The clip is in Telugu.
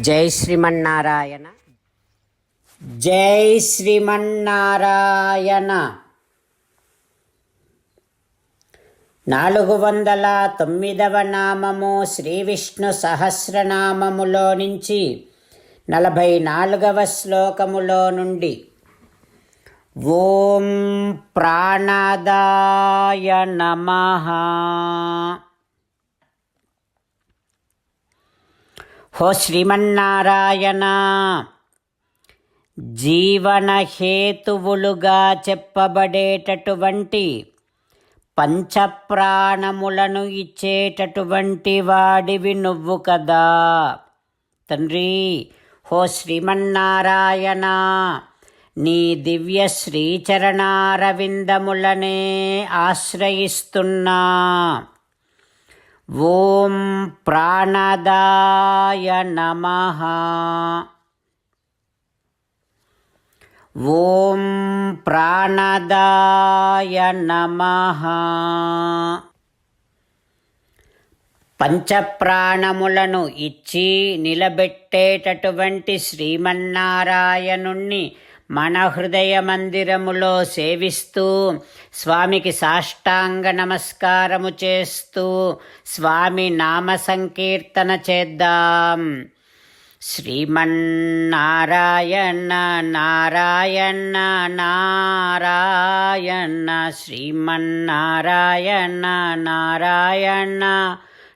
జై శ్రీమన్నారాయణ. జై శ్రీమన్నారాయణ. నాలుగు వందల తొమ్మిదవ నామము శ్రీ విష్ణు సహస్రనామములో నుంచి నలభై నాలుగవ శ్లోకములో నుండి ఓం ప్రాణదాయ నమహా హో శ్రీమన్నారాయణ జీవనహేతువులుగా చెప్పబడేటటువంటి పంచప్రాణములను ఇచ్చేటటువంటి వాడివి నువ్వు కదా. తండ్రి హో శ్రీమన్నారాయణ నీ దివ్య శ్రీచరణారవిందములనే ఆశ్రయిస్తున్నా. ఓం ప్రాణదాయ నమ. ఓం ప్రాణదాయ నమ. పంచప్రాణములను ఇచ్చి నిలబెట్టేటటువంటి శ్రీమన్నారాయణుణ్ణి మన హృదయ మందిరములో సేవిస్తూ స్వామికి సాష్టాంగ నమస్కారము చేస్తూ స్వామి నామ సంకీర్తన చేద్దాం. శ్రీమన్నారాయణ నారాయణ నారాయణ శ్రీమన్నారాయణ నారాయణ.